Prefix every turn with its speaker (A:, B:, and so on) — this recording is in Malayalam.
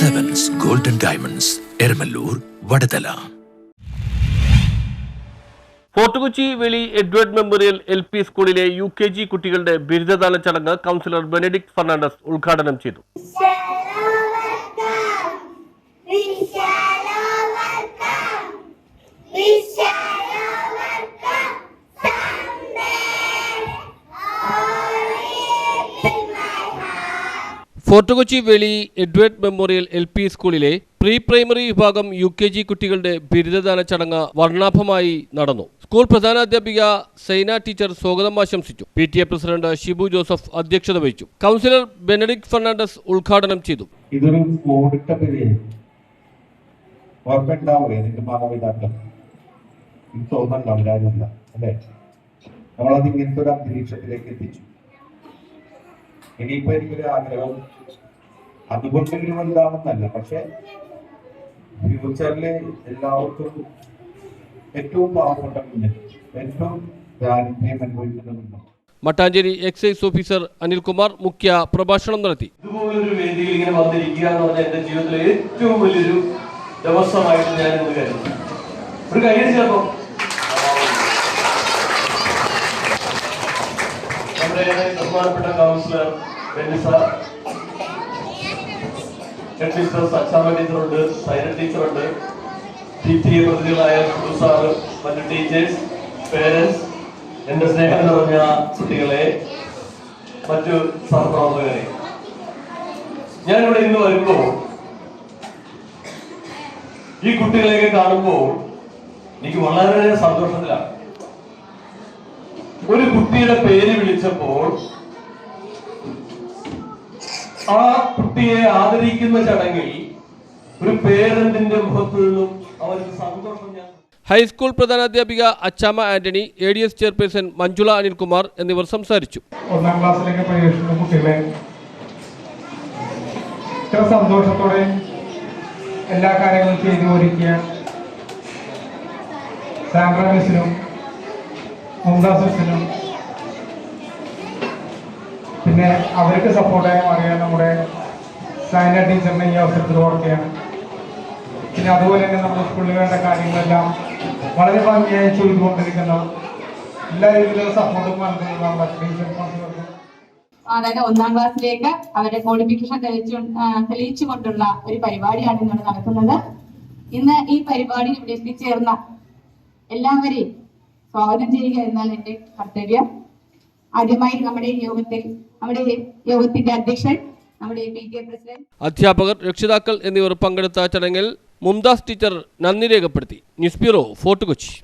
A: Diamonds Eramalloor Vadathala
B: Fort Kochi Veli Edward Memorial L P സ്കൂളിലെ യു കെ ജി കുട്ടികളുടെ ബിരുദദാന ചടങ്ങ് കൗൺസിലർ ബെനഡിക്ട് ഫെർണാണ്ടസ് ഉദ്ഘാടനം ചെയ്തു. Fort Kochi Veli Edward Memorial L P സ്കൂളിലെ പ്രീ പ്രൈമറി വിഭാഗം യു കെ ജി കുട്ടികളുടെ ബിരുദദാന ചടങ്ങ് വർണാഭമായി നടന്നു. സ്കൂൾ പ്രധാനാധ്യാപിക സൈന ടീച്ചർ സ്വാഗതം ആശംസിച്ചു. P T A president Shibu Joseph അധ്യക്ഷത വഹിച്ചു. കൗൺസിലർ ബെനഡിക് ഫെർണാണ്ടസ് ഉദ്ഘാടനം ചെയ്തു.
C: ഇതൊരു നമ്മളത് ഇങ്ങനത്തെ ഒരു അന്തരീക്ഷത്തിലേക്ക് എത്തിച്ചു. ഇനിയിപ്പോ എനിക്കൊരു ആഗ്രഹം. അതുകൊണ്ടെങ്കിലും വലുതാവുന്നല്ല പക്ഷെ ഫ്യൂച്ചറിൽ എല്ലാവർക്കും ഏറ്റവും പാവപ്പെട്ട ഏറ്റവും ദാരിദ്ര്യം അനുഭവിക്കുന്ന കുഞ്ഞ്.
B: മട്ടാഞ്ചേരി എക്സൈസ് ഓഫീസർ അനിൽകുമാർ മുഖ്യ പ്രഭാഷണം നടത്തി.
D: ഇതുപോലൊരു വേദിയിൽ ഇങ്ങനെ വന്നിരിക്കുക എന്ന് പറഞ്ഞാൽ എന്റെ ജീവിതത്തിലെ ഏറ്റവും വലിയൊരു ദിവസമായിട്ട് ഞാൻ ഇന്ന് കരുതുന്നു. ഒരു കയ്യടി ചേർന്നോ നമ്മുടെ ബഹുമാനപ്പെട്ട കൗൺസിലർ ഹെഡ് ടീച്ചർ സച്ചാമ ടീച്ചറുണ്ട് സൈന ടീച്ചറുണ്ട് ടി ഷിബു സാറ് മറ്റു ടീച്ചേഴ്സ് പേരൻസ് എന്റെ സ്നേഹം നിറഞ്ഞ കുട്ടികളെ മറ്റു സഹപ്രവർത്തകരെ ഞാനിവിടെ ഇന്ന് വരുമ്പോൾ ഈ കുട്ടികളെയൊക്കെ കാണുമ്പോൾ എനിക്ക് വളരെ സന്തോഷത്തിലാണ്. ഒരു കുട്ടിയുടെ പേര് വിളിച്ചപ്പോൾ ആ കുട്ടിയെ ആദരിക്കുന്ന ചടങ്ങിൽ ഒരു പേരന്റിന്റെ മുഖത്തു നിന്നും അവർക്ക് സന്തോഷം ഞാൻ
B: high school പ്രധാനാധ്യാപിക Achamma Antony A D S chairperson Manjula Anilkumar എന്നിവർ സംസാരിച്ചു.
E: ഒന്നാം ക്ലാസ്സിലേക്ക് പ്രവേശിക്കുന്ന കുട്ടികളെ ഇത്ര സന്തോഷത്തോടെ എല്ലാ കാര്യങ്ങളും ചെയ്തു ഒരുക്കിയ സാമ്പ്ര മിസ്സിനും മുംതാസ് മിസ്സിനും പിന്നെ അവർക്ക് സപ്പോർട്ടായി മാറിയ നമ്മുടെ സൈന ടീച്ചറിനെ ഈ അവസരത്തിൽ ഓർക്കുകയാണ്. പിന്നെ അതുപോലെ തന്നെ നമ്മുടെ സ്കൂളിൽ വേണ്ട കാര്യങ്ങളെല്ലാം വളരെ ഭംഗിയായി ചെയ്തുകൊണ്ടിരിക്കുന്ന എല്ലാ രീതിയിലുള്ള സപ്പോർട്ടും നൽകുന്നത് നമ്മുടെ
F: അതായത് ഒന്നാം ക്ലാസ്സിലേക്ക് അവരുടെ ക്വാളിഫിക്കേഷൻ തെളിയിച്ചു കൊണ്ടുള്ള ഒരു പരിപാടിയാണ് ഇന്നിവിടെ നടക്കുന്നത്. ഇന്ന് ഈ പരിപാടി ഇവിടെ എത്തിച്ചേർന്ന എല്ലാവരെയും സ്വാഗതം ചെയ്യുക എന്നാണ് എന്റെ കർത്തവ്യം. ആദ്യമായി നമ്മുടെ യോഗത്തിൽ നമ്മുടെ യോഗത്തിന്റെ അധ്യക്ഷൻ നമ്മുടെ പി കെ പ്രസിഡന്റ്
B: അധ്യാപകർ രക്ഷിതാക്കൾ എന്നിവർ പങ്കെടുത്ത ചടങ്ങിൽ മുംതാസ് ടീച്ചർ നന്ദി രേഖപ്പെടുത്തി. News bureau Fort Kochi.